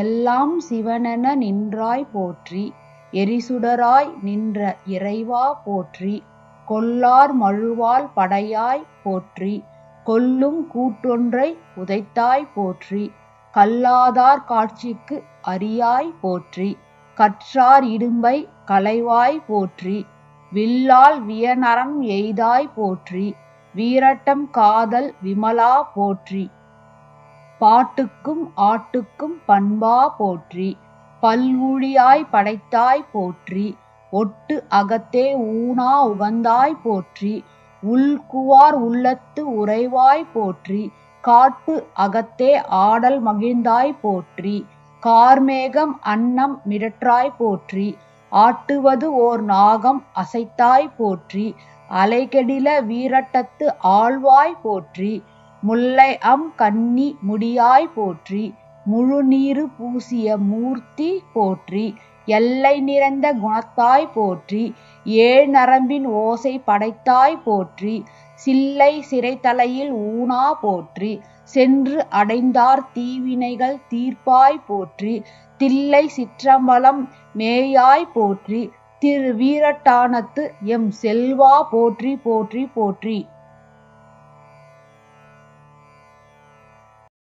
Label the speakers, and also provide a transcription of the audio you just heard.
Speaker 1: எல்லாம் சிவனென நின்றாய் போற்றி எரிசுடராய் நின்ற இறைவா போற்றி கொல்லார் மழுவால் படையாய் போற்றி கொல்லும் கூற்றொன்றை உதைத்தாய் போற்றி கல்லாதார் காட்சிக்கு அரியாய் போற்றி கற்றார் இடும்பை கலைவாய் போற்றி வில்லால் வியனரம் எய்தாய் போற்றி வீரட்டம் காதல் விமலா போற்றி. பாட்டுக்கும் ஆட்டுக்கும் பண்பா போற்றி. பல்ஊழியாய் படைத்தாய் போற்றி. ஒட்டு அகத்தே ஊனா உகந்தாய் போற்றி. உள்குவார் உள்ளத்து உறைவாய் போற்றி. காட்டு அகத்தே ஆடல் மகிழ்ந்தாய் போற்றி. கார்மேகம் அன்னம் மிடற்றாய் போற்றி. ஆட்டுவது ஓர் நாகம் அசைத்தாய் போற்றி. அலைகெடில வீரட்டத்து ஆழ்வாய் போற்றி. முல்லை அம் கன்னி முடியாய் போற்றி முழுநீரு பூசிய மூர்த்தி போற்றி எல்லை நிறைந்த குணத்தாய் போற்றி ஏழ் நரம்பின் ஓசை படைத்தாய் போற்றி சில்லை சிறைத்தலையில் ஊனா போற்றி சென்று அடைந்தார் தீவினைகள் தீர்ப்பாய் போற்றி தில்லை சிற்றம்பலம் மேயாய் போற்றி திரு வீரட்டானத்து எம் செல்வா போற்றி போற்றி போற்றி.